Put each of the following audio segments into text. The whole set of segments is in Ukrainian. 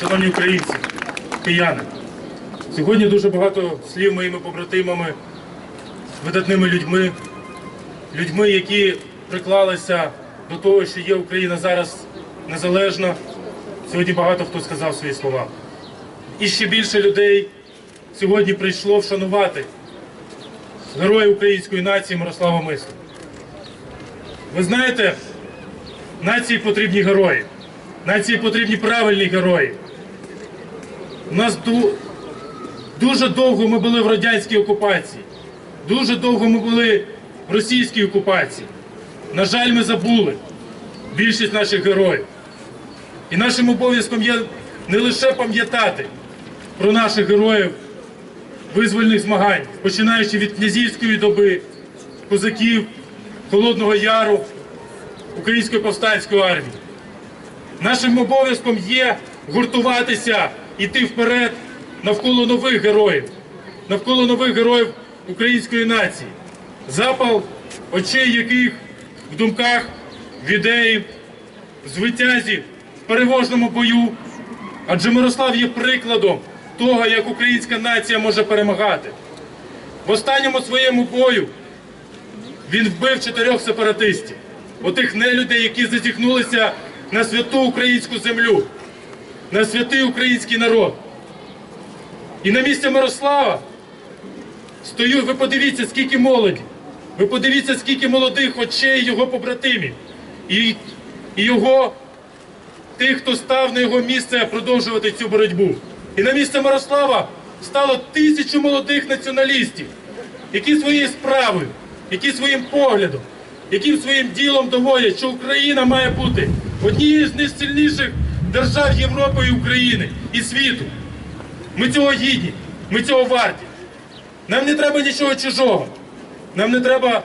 шановні українці, кияни. Сьогодні дуже багато слів моїми побратимами, видатними людьми, людьми, які приклалися до того, що є Україна зараз незалежна. Сьогодні багато хто сказав свої слова. І ще більше людей сьогодні прийшло вшанувати героя української нації Мирослава Мисла. Ви знаєте, нації потрібні герої. Нації потрібні правильні герої. У нас дуже довго ми були в радянській окупації. Дуже довго ми були в російській окупації. На жаль, ми забули більшість наших героїв. І нашим обов'язком є не лише пам'ятати про наших героїв визвольних змагань, починаючи від князівської доби, козаків, Холодного Яру, Української повстанської армії. Нашим обов'язком є гуртуватися, йти вперед навколо нових героїв, навколо нових героїв української нації, запал очей яких в думках, в ідеї, в звитязі, в переможному бою. Адже Мирослав є прикладом того, як українська нація може перемагати. В останньому своєму бою він вбив чотирьох сепаратистів, отих нелюдей, які зазіхнулися на святу українську землю, на святий український народ. І на місці Мирослава стою, ви подивіться, скільки молоді, ви подивіться, скільки молодих очей його побратимів і, і його тих, хто став на його місце продовжувати цю боротьбу. І на місце Мирослава стало тисячу молодих націоналістів, які своєю справою, які своїм поглядом, яким своїм ділом доводять, що Україна має бути однією з найсильніших держав Європи і України і світу. Ми цього гідні, ми цього варті. Нам не треба нічого чужого. Нам не треба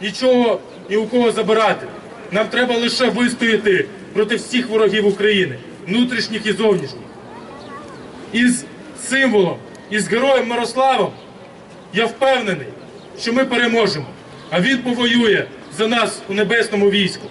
нічого ні у кого забирати. Нам треба лише вистояти проти всіх ворогів України, внутрішніх і зовнішніх. Із символом, із героєм Мирославом я впевнений, що ми переможемо, а він повоює за нас у небесному війську.